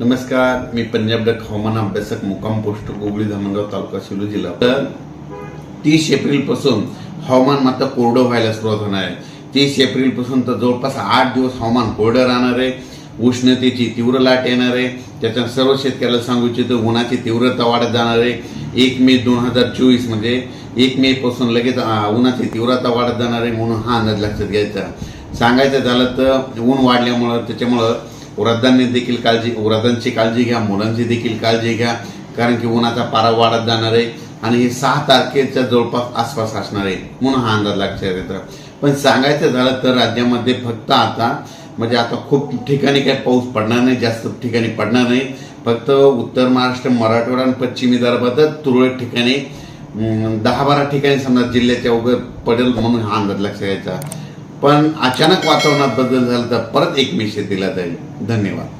नमस्कार मी पंजाब डक हवामान अभ्यासक मुक्काम पोस्ट गोबळी धामणगाव तालुका सेलू जिल्हा. तर तीस एप्रिलपासून हवामान मात्र कोरडं व्हायला सुरुवात होणार आहे. तीस एप्रिलपासून तर जवळपास आठ दिवस हवामान कोरडं राहणार आहे. उष्णतेची तीव्र लाट येणार आहे. त्याच्यात सर्व शेतकऱ्याला सांगू इच्छितो उन्हाची तीव्रता वाढत जाणार आहे. एक मे दोन हजार चोवीस म्हणजे एक मे पासून लगेच उन्हाची तीव्रता वाढत जाणार आहे म्हणून हा अंदाज लक्षात घ्यायचा. सांगायचं झालं तर ऊन वाढल्यामुळं त्याच्यामुळं वृद्धांनी देखील काळजी वृद्धांची काळजी घ्या मुलांची देखील काळजी घ्या कारण की उन्हाचा पारा वाढत जाणार आहे आणि हे सहा तारखेच्या जवळपास आसपास असणार आहे. म्हणून हा अंदाज लक्षात येतो पण सांगायचं झालं तर राज्यामध्ये फक्त आता म्हणजे आता खूप ठिकाणी काही पाऊस पडणार नाही जास्त ठिकाणी पडणार नाही. फक्त उत्तर महाराष्ट्र मराठवाडा आणि पश्चिमी विदर्भातच तुरळक ठिकाणी दहा बारा ठिकाणी समजा जिल्ह्याच्या वगैरे पडेल म्हणून हा अंदाज लक्षात यायचा. पण अचानक वातावरणात बदल झाला तर परत एक दिला जाईल. धन्यवाद.